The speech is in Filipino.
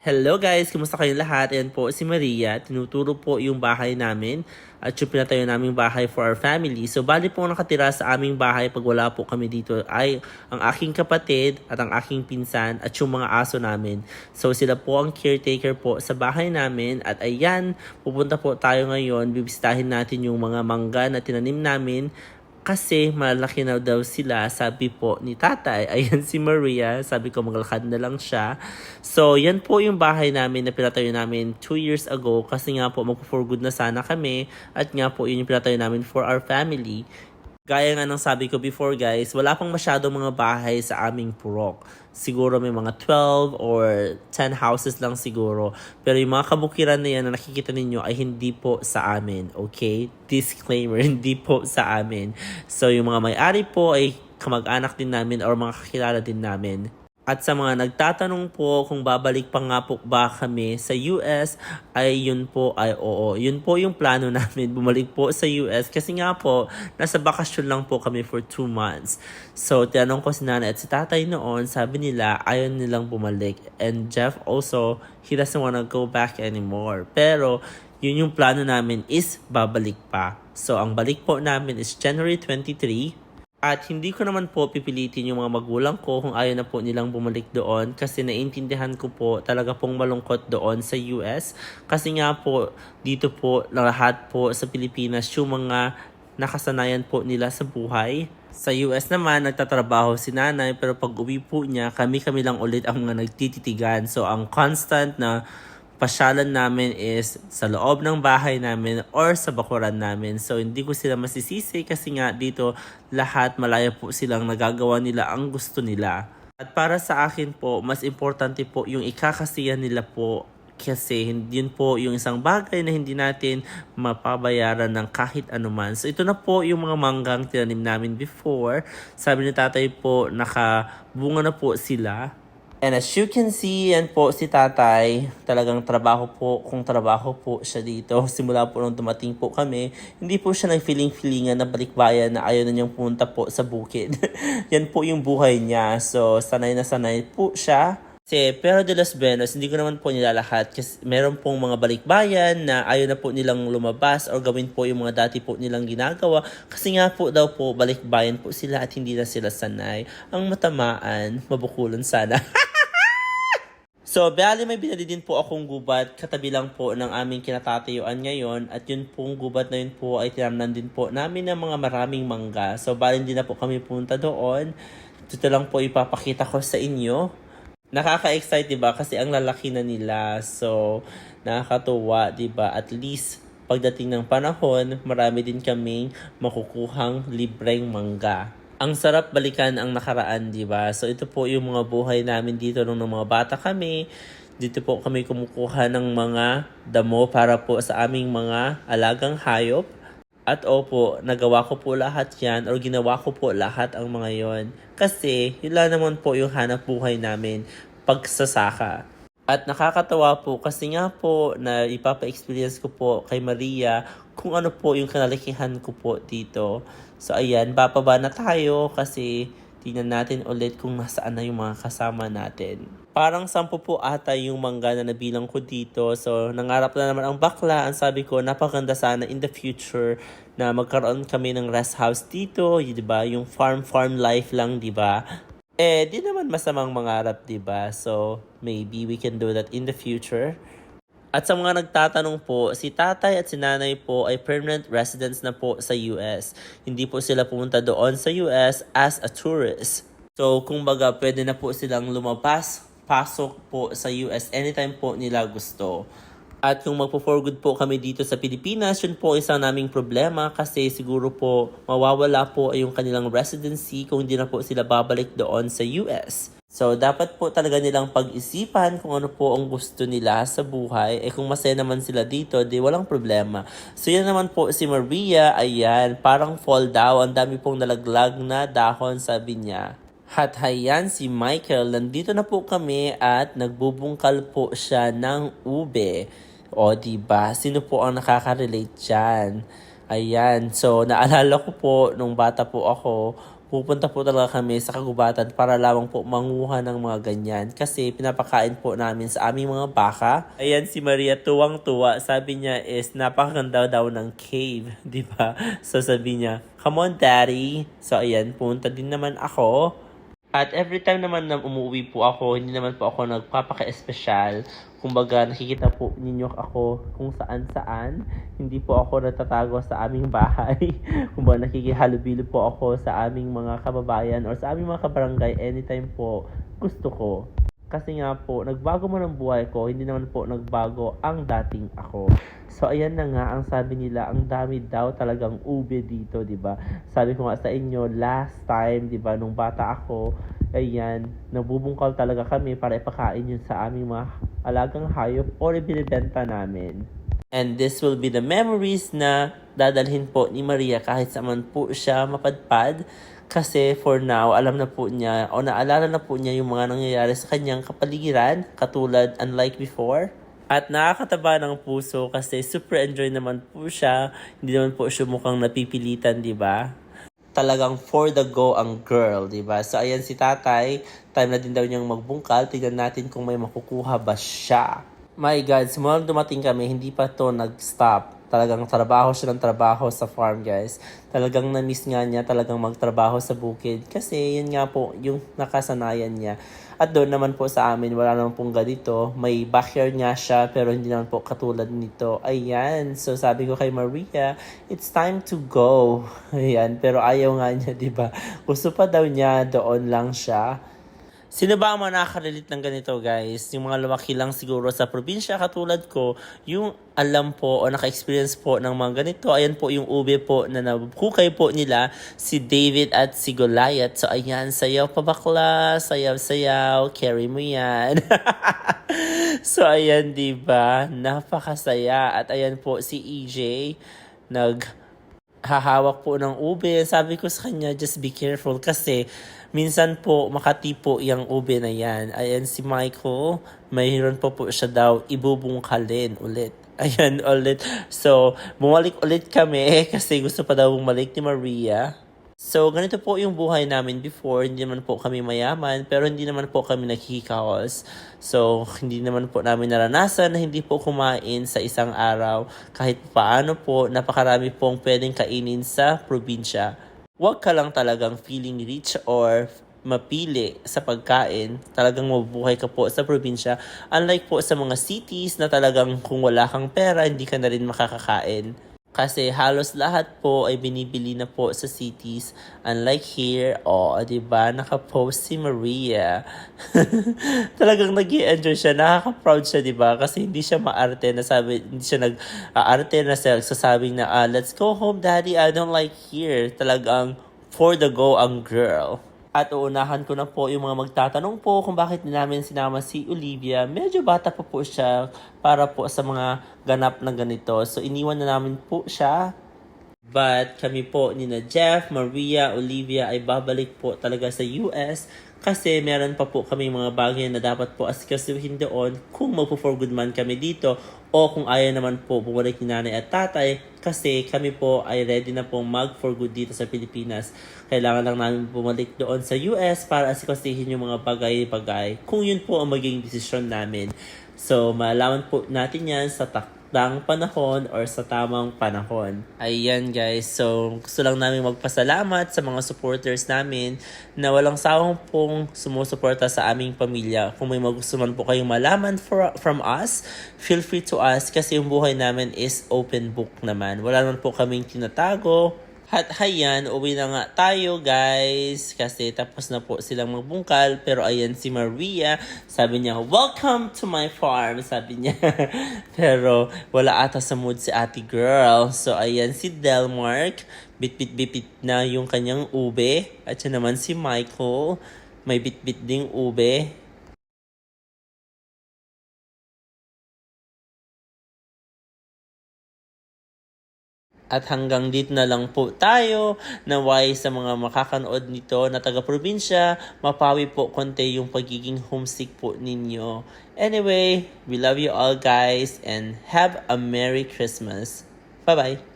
Hello guys! Kumusta kayong lahat? Ayan po si Maria. Tinuturo po yung bahay namin at yung pinatayo naming bahay for our family. So bali po nakatira sa aming bahay pag wala po kami dito ay ang aking kapatid at ang aking pinsan at yung mga aso namin. So sila po ang caretaker po sa bahay namin at ayan, pupunta po tayo ngayon. Bibisitahin natin yung mga mangga na tinanim namin kasi malaki na daw sila, sabi po ni tatay. Ayan si Maria, sabi ko maglakad na lang siya. So, yan po yung bahay namin na pinatayo namin 2 years ago kasi nga po mag-for good na sana kami at nga po yun yung pinatayo namin for our family. Gaya nga ng sabi ko before guys, wala pang masyado mga bahay sa aming purok. Siguro may mga 12 or 10 houses lang siguro. Pero yung mga kabukiran na yan na nakikita ninyo ay hindi po sa amin. Okay? Disclaimer, hindi po sa amin. So yung mga may-ari po ay kamag-anak din namin or mga kakilala din namin. At sa mga nagtatanong po kung babalik pa nga po ba kami sa US, ay yun po ay oo. Yun po yung plano namin, bumalik po sa US. Kasi nga po, nasa bakasyon lang po kami for 2 months. So, tinanong ko si nanay at si tatay noon, sabi nila, ayaw nilang bumalik. And Jeff also, he doesn't wanna go back anymore. Pero, yun yung plano namin is babalik pa. So, ang balik po namin is January 23. At hindi ko naman po pipilitin yung mga magulang ko kung ayaw na po nilang bumalik doon kasi naiintindihan ko po talaga pong malungkot doon sa US. Kasi nga po dito po lahat po sa Pilipinas yung mga nakasanayan po nila sa buhay. Sa US naman, nagtatrabaho si nanay pero pag uwi po niya, kami-kami lang ulit ang mga nagtititigan. So ang constant na pasyalan namin is sa loob ng bahay namin or sa bakuran namin. So, hindi ko sila masisisi kasi nga dito lahat malaya po silang nagagawa nila ang gusto nila. At para sa akin po, mas importante po yung ikakasiya nila po kasi hindi yun po yung isang bagay na hindi natin mapabayaran ng kahit anuman. So ito na po yung mga manggang tinanim namin before. Sabi ni tatay po, nakabunga na po sila. And as you can see, yan po si tatay. Talagang trabaho po, kung trabaho po siya dito. Simula po nung dumating po kami, hindi po siya nag-feeling-feelingan na balikbayan na ayaw na niyang pumunta po sa bukid. yan po yung buhay niya. So, sanay na sanay po siya. Kasi, pero de los Benos, hindi ko naman po nilalahat kasi meron pong mga balikbayan na ayaw na po nilang lumabas or gawin po yung mga dati po nilang ginagawa kasi nga po daw po balikbayan po sila at hindi na sila sanay. Ang matamaan, mabukulan sana. So, bali may binili din po akong gubat katabi lang po ng aming kinatatayuan ngayon at yun pong gubat na yun po ay tinamnan din po namin ng mga maraming mangga. So, bali hindi na po kami punta doon. Dito lang po ipapakita ko sa inyo. Nakaka-excite, di ba? Kasi ang lalaki na nila. So, nakakatuwa, di ba? At least, pagdating ng panahon, marami din kaming makukuhang libreng mangga ang sarap balikan ang nakaraan, di ba? So ito po yung mga buhay namin dito nung mga bata kami. Dito po kami kumukuha ng mga damo para po sa aming mga alagang hayop. At opo, nagawa ko po lahat yan or ginawa ko po lahat ang mga yon. Kasi yun lang naman po yung hanap buhay namin, pagsasaka. At nakakatawa po kasi nga po na ipapa-experience ko po kay Maria kung ano po yung kanalakihan ko po dito. So ayan, bababa na tayo kasi tingnan natin ulit kung nasaan na yung mga kasama natin. Parang sampu po ata yung mangga na nabilang ko dito. So nangarap na naman ang bakla. Ang sabi ko, napakaganda sana in the future na magkaroon kami ng rest house dito. Y, diba? Yung farm-farm life lang, di ba? Eh, di naman masamang mangarap, di ba? So, maybe we can do that in the future. At sa mga nagtatanong po, si tatay at si nanay po ay permanent residents na po sa US. Hindi po sila pumunta doon sa US as a tourist. So, kung baga, pwede na po silang lumabas, pasok po sa US anytime po nila gusto. At kung magpo-for good po kami dito sa Pilipinas, yun po isang naming problema kasi siguro po mawawala po yung kanilang residency kung hindi na po sila babalik doon sa US. So, dapat po talaga nilang pag-isipan kung ano po ang gusto nila sa buhay. Eh, kung masaya naman sila dito, di walang problema. So, yan naman po si Maria. Ayan, parang fall daw. Ang dami pong nalaglag na dahon, sabi niya. At hayan si Michael, nandito na po kami at nagbubungkal po siya ng ube. O, di ba? Sino po ang nakaka-relate dyan? Ayan, so naalala ko po nung bata po ako, pupunta po talaga kami sa kagubatan para lamang po manguha ng mga ganyan. Kasi pinapakain po namin sa aming mga baka. Ayan si Maria tuwang-tuwa. Sabi niya is napakaganda daw ng cave. di ba? So sabi niya, come on daddy. So ayan, punta din naman ako. At every time naman na umuwi po ako, hindi naman po ako nagpapaka-espesyal. Kumbaga, nakikita po ninyo ako kung saan-saan. Hindi po ako natatago sa aming bahay. Kumbaga, nakikihalubilo po ako sa aming mga kababayan or sa aming mga kabarangay anytime po gusto ko. Kasi nga po, nagbago man ang buhay ko, hindi naman po nagbago ang dating ako. So ayan na nga, ang sabi nila, ang dami daw talagang ube dito, 'di ba? Sabi ko nga sa inyo, last time, 'di ba, nung bata ako, ayan, nagbubungkal talaga kami para ipakain yun sa aming mga alagang hayop o binibenta namin. And this will be the memories na dadalhin po ni Maria kahit saan po siya mapadpad. Kasi for now, alam na po niya o naalala na po niya yung mga nangyayari sa kanyang kapaligiran katulad unlike before. At nakakataba ng puso kasi super enjoy naman po siya. Hindi naman po siya mukhang napipilitan, di ba? Talagang for the go ang girl, di ba? So ayan si tatay, time na din daw niyang magbungkal. Tignan natin kung may makukuha ba siya. My God, simulang dumating kami, hindi pa to nag-stop. Talagang trabaho siya ng trabaho sa farm, guys. Talagang na-miss nga niya talagang magtrabaho sa bukid. Kasi yun nga po, yung nakasanayan niya. At doon naman po sa amin, wala naman pong ganito. May backyard nga siya, pero hindi naman po katulad nito. Ayan. So sabi ko kay Maria, it's time to go. Ayan. Pero ayaw nga niya, di ba? Gusto pa daw niya, doon lang siya. Sino ba ang mga nakaka-relate ng ganito guys? Yung mga lumaki lang siguro sa probinsya katulad ko, yung alam po o naka-experience po ng mga ganito. Ayan po yung ube po na nabukay po nila si David at si Goliath. So ayan, sayaw pa bakla, sayaw-sayaw, carry mo yan. so ayan, di ba? Napakasaya. At ayan po si EJ, nag hahawak po ng ube. Sabi ko sa kanya, just be careful kasi minsan po makati po yung ube na yan. Ayan si Michael, mayroon po po siya daw ibubungkalin ulit. Ayan ulit. So, bumalik ulit kami kasi gusto pa daw bumalik ni Maria. So, ganito po yung buhay namin before. Hindi naman po kami mayaman, pero hindi naman po kami naghihikaos. So, hindi naman po namin naranasan na hindi po kumain sa isang araw. Kahit paano po, napakarami pong pwedeng kainin sa probinsya. Huwag ka lang talagang feeling rich or mapili sa pagkain, talagang mabubuhay ka po sa probinsya. Unlike po sa mga cities na talagang kung wala kang pera, hindi ka na rin makakakain. Kasi halos lahat po ay binibili na po sa cities. Unlike here, oh, di ba naka-post si Maria. Talagang nag enjoy siya. Nakaka-proud siya, di ba? Kasi hindi siya maarte na sabi, hindi siya nag-aarte na sa sasabing na, ah, let's go home, daddy. I don't like here. Talagang for the go ang girl. At uunahan ko na po yung mga magtatanong po kung bakit namin sinama si Olivia. Medyo bata pa po siya para po sa mga ganap na ganito. So iniwan na namin po siya. But kami po ni na Jeff, Maria, Olivia ay babalik po talaga sa US kasi meron pa po kami mga bagay na dapat po asikasuhin doon kung magpo-for good man kami dito o kung ayaw naman po bumalik ni nanay at tatay kasi kami po ay ready na pong mag for good dito sa Pilipinas. Kailangan lang namin bumalik doon sa US para asikasuhin yung mga bagay-bagay kung yun po ang magiging desisyon namin. So, malaman po natin yan sa takdang panahon or sa tamang panahon. Ayan guys, so gusto lang namin magpasalamat sa mga supporters namin na walang sawang pong sumusuporta sa aming pamilya. Kung may magusto man po kayong malaman for, from us, feel free to ask kasi yung buhay namin is open book naman. Wala naman po kaming tinatago, at hayan, uwi na nga tayo guys. Kasi tapos na po silang magbungkal. Pero ayan si Maria. Sabi niya, welcome to my farm. Sabi niya. Pero wala ata sa mood si ate girl. So ayan si Delmark. Bit-bit-bit na yung kanyang ube. At siya naman si Michael. May bit-bit ding ube. At hanggang dito na lang po tayo naway sa mga makakanood nito na taga-probinsya, mapawi po konti yung pagiging homesick po ninyo. Anyway, we love you all guys and have a Merry Christmas. Bye-bye!